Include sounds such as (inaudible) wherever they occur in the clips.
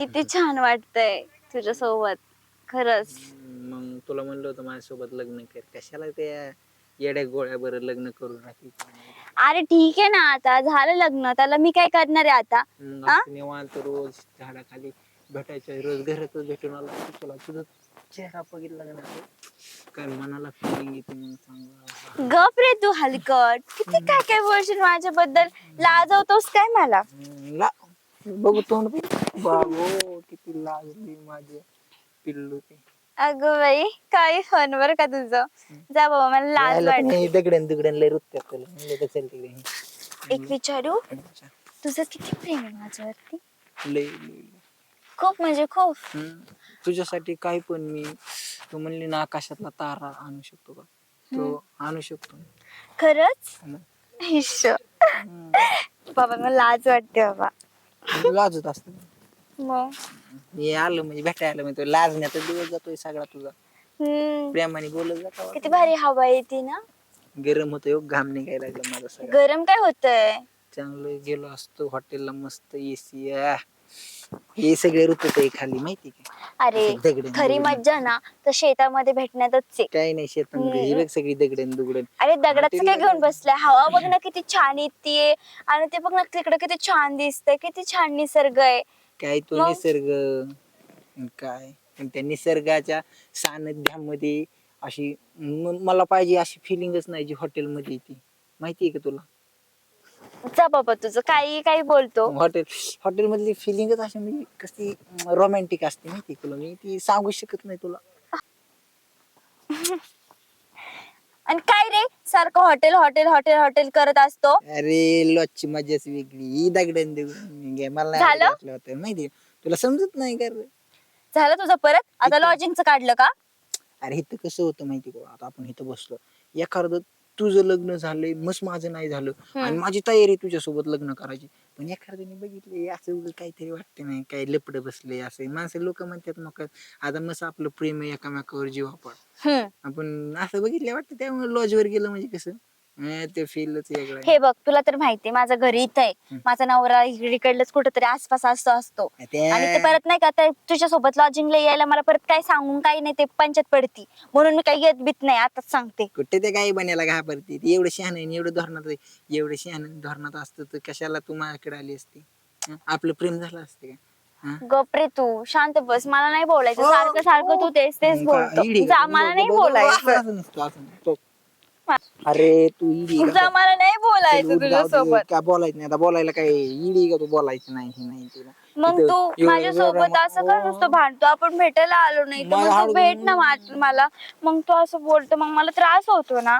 किती छान वाटतंय तुझ्या सोबत खरंच. मग तुला म्हणलं होतं माझ्यासोबत लग्न कर. कशाला त्या येड्या गोळ्या बरं लग्न करून राखी अरे ठीक आहे ना आता. झालं लग्न. त्याला मी काय करणार आहे आता? मग हा? असं निवांत रोज झाडाखाली भेटायचं रोज घरातच भेटून आला की तुला तुझं चेहरा बघितला का नाही? काय मनाला फिलिंग येते मग सांगा गप रे तू हलकट. किती काय काय बोलशील माझ्याबद्दल लाजवतोस काय मला? ला बघू तोंड. बाबो किती लाजली माझे पिल्लू ते. अगं बाई काही फन बर का तुझं? जा बाबा मला लाज यायला पण वाटते. हे दगडन दुगडन लय म्हणलं तर चल तिकडे एक विचारू? तुझं किती प्रेम आहे माझ्यावरती? लय. खूप म्हणजे खूप. हम्म. तुझ्यासाठी काही पण मी तू म्हणली ना आकाशातला तारा आणू शकतो का तो आणू शकतो खरंच. बाबा मला लाज वाटते बाबा. लाजत असत. मग? हे आलं म्हणजे भेटायला म्हणजे तो लाजण्याचा दिवस जातोय सगळा तुझा. हम्म. प्रेमाने बोलत जाता किती भारी हवा येते ना. गरम होतं योग घाम निघायला लागला माझा सगळा. गरम काय होतंय? चांगलं गेलो असतो हॉटेलला मस्त एसी हे सगळे रुपये आहे खाली माहिती का? अरे खरी. मज्जा ना तर शेतामध्ये भेटण्यातच आहे. काही नाही शेतामध्ये ही बघ सगळी दगडन दुगडन अरे दगडाचं काय घेऊन बसलाय. हवा बघ ना किती छान येते आणि ते बघ ना तिकडे किती छान दिसतंय. किती छान निसर्ग आहे. काय तो मग? निसर्ग? अन काय त्या निसर्गाच्या सानिध्यामध्ये अशी म- मला पाहिजे अशी फिलिंगच नाही जी हॉटेलमध्ये येते. माहिती आहे का तुला? जा बाबा तुझं काही काही बोलतो. हॉटेल हॉटेल मधली फिलिंगच अशी म्हणजे कशी रोमॅन्टिक असते माहिती तुला? मी ती सांगू शकत नाही तुला. आणि काय रे? सारखं हॉटेल हॉटेल हॉटेल हॉटेल करत असतो. अरे लॉजची मजाच वेगळी. ही दगडन दगडन गे- मला नाही झालं? होतं. माहिती? तुला समजत नाही का रे? झालं तुझं परत? आता लॉजिंगचं काढलं का? अरे इथं कसं होतं माहिती का? आता आपण इथं बसलो. एखादं तुझं लग्न झालंय मस्त माझं नाही झालं. आणि माझी तयारी तुझ्यासोबत लग्न करायची. पण एखाद्याने बघितले असं उगाच काहीतरी वाटते नाही काही लपड बसले असं माणसं लोक म्हणतात मग आता मस्त आपलं प्रेम एकामेकावर जीव आपण आपण असं बघितलं वाटतं त्यामुळे लॉजवर गेलं म्हणजे कसं? ते फीलच वेगळं आहे. हे बघ तुला तर माहितीये माझं घरी इथं आहे माझा नवरा इकडलंच कुठेतरी आसपास असतो असतो त्या- आणि ते परत नाही का तुझ्या सोबत लॉजिंगला यायला मला परत काय सांगून काही नाही ते पंचायत पडती म्हणून मी काही येत बीत नाही आताच सांगते कुठे ते काही बनायला घाबरते ती एवढं शहाण आहे आणि एवढं धोरणात आहे. एवढं शहाण धोरणात असतं तर कशाला तू माझ्याकडे आली असती हं? आपलं प्रेम झालं असते का हं? गपरे तू शांत बस मला नाही बोलायचं सारखं सारखं तू तेच तेच मग का- इडी बोलतो का? जा मला नाही बोलायचं असं नसतं, असं नसतं. अरे तू इडी मला नाही बोलायचं तुझ्या. सोबत काय बोलायचं नाही? आता बोलायला काय इडी का तू? बोलायचं नाही हे नाही तुला मग इथं तू एवढं- माझ्या सोबत एवढं- असं का नुसतं भांडतो. आपण भेटायला आलो नाही तर मला मग तू भेट ना मा- मला. मग तू असं बोलतो मग मला त्रास होतो ना.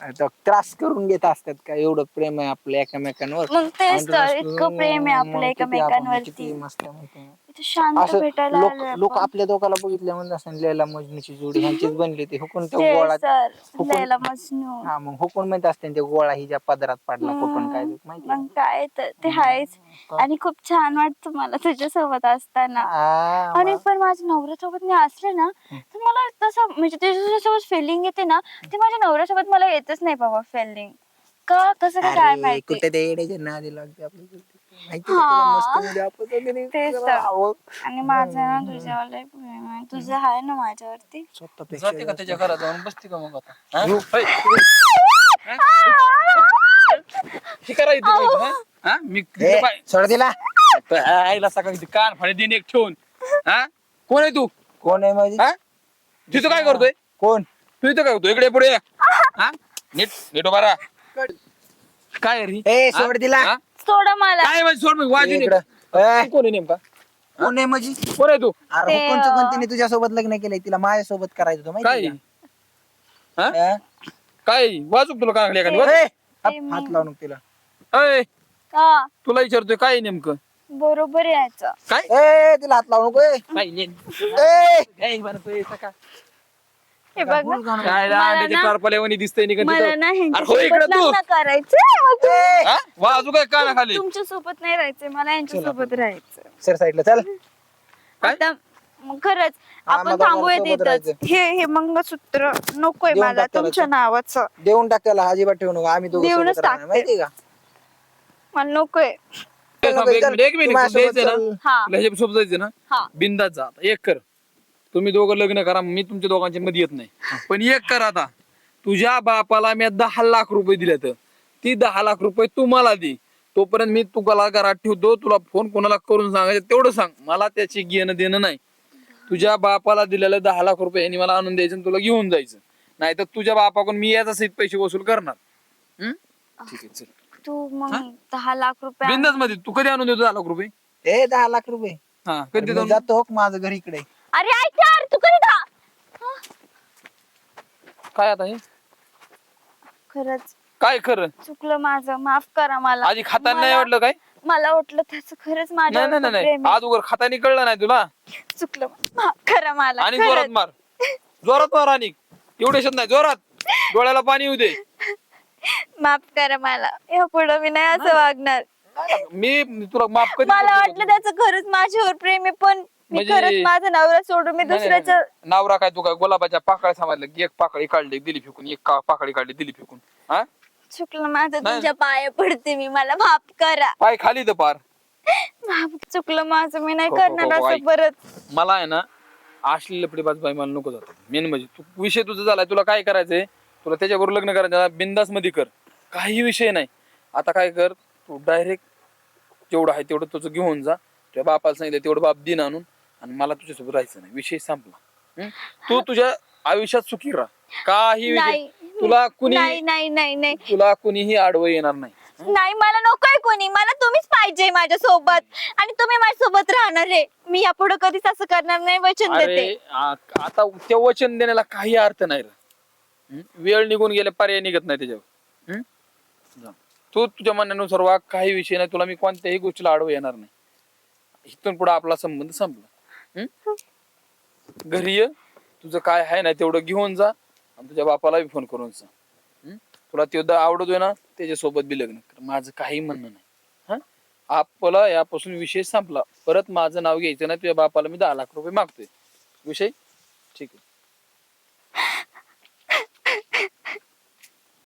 आता त्रास करून घेत असतात का? एवढं प्रेम आहे आपलं एकमेकांवर. मग तेच आणि तर इतकं प्रेम आहे मग आपलं किती आपण- एकमेकांवरती. किती मस्त आहे माहिती आहे. इथं शांत असं भेटायला लोक आलोय लोक आपण. आपल्या दोघाला बघितल्या म्हणजे असं लैला मजनूची जोडी ह्यांचीच बनली ती हुकून त्या (laughs) ते गोळा सर हुकून- लैला मजनू. हा मग हुकून म्हणत असते ते गोळा ही ज्या पदरात पडला कुठून काय ते माहिती? मग काय तर ते आहेच आणि खूप छान वाटतं मला तुझ्या सोबत असताना. आ, आणि पण माझ्या नवऱ्यासोबत मी असले ना तर मला तसं म्हणजे तुझ्यासोबत फिलिंग येते ना ते माझ्या नवऱ्यासोबत मला येतच नाही बाबा फिलिंग का? कसं काय काय अरे, माहिती? कुठे ते येड्याच्या नादी लागते आपल्या माहिती आहे हा. तुला मस्त मध्ये आपण दोघींनी तेच जरा तर. आवं. आणि माझं ना तुझ्यावर लय प्रेम आहे तुझं आहे ना माझ्यावरती स्वतःपेक्षा जाते का त्याच्या घरात जाऊन बसते का मग आता हा? होय. हे करायचं हा? हा? मी ए, सोड दिला आईला सकाळी कान फाडे दिन एक ठेवून हा कोण आहे तू कोण आहे माझी हा तिथं काय करतोय कोण तू इथं काय करतोय इकडे पुढे ये. हा नीट नीट उभा राहा. काय रे ए हा? सोड दिला हा? सोडा मला. काय म्हणजे सोड मग वाजून ये. इकडं. ए, तू कोण आहे नेमका? कोण आहे माझी कोण आहे तू? अरे ते, कोणचं अं, कोणतीने तुझ्या सोबत लग्न केलंय तिला माझ्या सोबत करायचं होतं काय माहिती हा? आहे का? काय? वाचूक तुला काय एखादी ए, हात ते मी- हात लावून तिला. अय हा तुला विचारतोय काय आहे नेमकं? बरोबर यायचं काय? ए तिला हात लावू नको ए. ए, हे बघ ना काय मला ना- दिसतंय निघत मला तिथं. ना अरे हो ह्यांच्यासोबत इकडे तू लग्न करायचंय ए. हा? वाजू काय काना खाली तुमच्यासोबत नाही राहायचंय मला यांच्या सोबत राहायचं सर साईडला चल काय? आता मग खरंच आम्हा आपण थांबूया सोबत तिथंच राहायचं. हे हे मंगळसूत्र नकोय देऊन मला तुमच्या. नावाचं देऊन टाक त्याला अजिबात ठेवू नको आम्ही दोघं देऊनच सोबत राहणार, टाकते. माहितीये का मला नकोय थांब, एक मिनिट एक तू मिनिट माझ्यासोबत द्यायचं ना चल. हा तुला ह्याच्यासोबत जायचं ना हा बिंदात जा आता एक कर तुम्ही दोघं लग्न करा मी तुमच्या दोघांच्या मध्ये येत नाही. पण एक कर आता. तुझ्या बापाला मी दहा लाख रुपये दिले तर ती दहा लाख रुपये तुम्हाला दे. तोपर्यंत मी तुला घरात ठेवतो तुला फोन कोणाला करून सांगायचं तेवढं सांग. मला त्याची घेणं देणं नाही. तुझ्या बापाला दिलेलं दहा लाख रुपये यांनी मला आणून द्यायचं आणि तुला घेऊन जायचं. नाही तर तुझ्या बापाकडून मी याचा सहित पैसे वसूल करणार. हम्म? ठीक आहे चल. तू मग दहा लाख रुपये. बिंदासमध्ये तू कधी आणून देतो दहा लाख रुपये? ए दहा लाख रुपये. हा कधी मी देतो? जातो हो, माझं घर इकडे. अरे ऐक यार तू कधी दहा काय आता हे? खरंच. काय खरं? चुकलं माझं माफ करा मला. आधी खाताना नाही मला- वाटलं काय? मला वाटलं त्याचं खरंच नाही माझ्या नाही नाही, नाही आज उगर खातानी कळलं नाही तुला. चुकलं. माफ करा मला आणि जोरात खरंच. मार. जोरात मार आणि. एवढे शब्द नाही जोरात. डोळ्याला पाणी येऊ दे. माफ करा मला. या पुढे मी नाही असं वागणार. मी मी तुला माफ कधी मला वाटलं का त्याचं खरंच माझ्यावर प्रेम आहे पण मी म्हणजे- खरंच माझा नवरा सोडून मी नाही, नाही, दुसऱ्याचं नाही. नवरा काय तू काय गुलाबाच्या पाकळ्या सांभाळल्या. की एक पाकळी काढली दिली फेकून. एक का- पाकळी काढली दिली फेकून. हा? चुकलं माझं नाही. तुमच्या पाया पडते मी. मला माफ करा. पाय खाली तर पार. माफ चुकलं माझं. मी नाही हो, हो, हो, करणार हो, असं ऐक. परत. मला आहे ना असली लपडी बाज बाई मला नको जात मेन म्हणजे तू विषय तुझा झालाय. तुला काय करायचंय? तुला त्याच्याबरोबर लग्न करायचं बिंदासमध्ये कर. काही विषय नाही. आता काय कर? तू डायरेक्ट जेवढं आहे तेवढं तुझं घेऊन जा. तुझ्या बापाला सांगितलं तेवढं बाप दिन आणून आणि मला तुझ्यासोबत राहायचं नाही. विषय संपला? तू तुझ्या आयुष्यात सुखी राहा. काही विषय नाही. तुला कुणी नाही नाही नाही नाही. तुला कुणीही आडवं येणार नाही. नाही मला नकोय कोणी. मला तुम्हीच पाहिजे माझ्या सोबत आणि तुम्ही माझ्या सोबत राहणार आहे मी यापुढे कधीच असं करणार नाही वचन देते. अरे आ- आता ते वचन देण्याला काही अर्थ नाही रे. वेळ निघून गेले पर्याय निघत नाही त्याच्यावर? जा. तू तुझ्या म्हणण्यानुसार वाग काही विषय नाही. तुला मी कोणत्याही गोष्टीला आडवं येणार नाही. इथून पुढे आपला संबंध संपला. हम्म? घरी ये. तुझं काय आहे ना तेवढं घेऊन जा. आणि तुझ्या बापाला बी फोन करून जा हम्म? तुला ते आवडतोय ना त्याच्यासोबत बी लग्न कर. माझं काही म्हणणं नाही. हा? आपला यापासून विषय संपला. परत माझं नाव घ्यायचं ना तुझ्या बापाला मी दहा लाख रुपये मागतोय. विषय? ठीक आहे.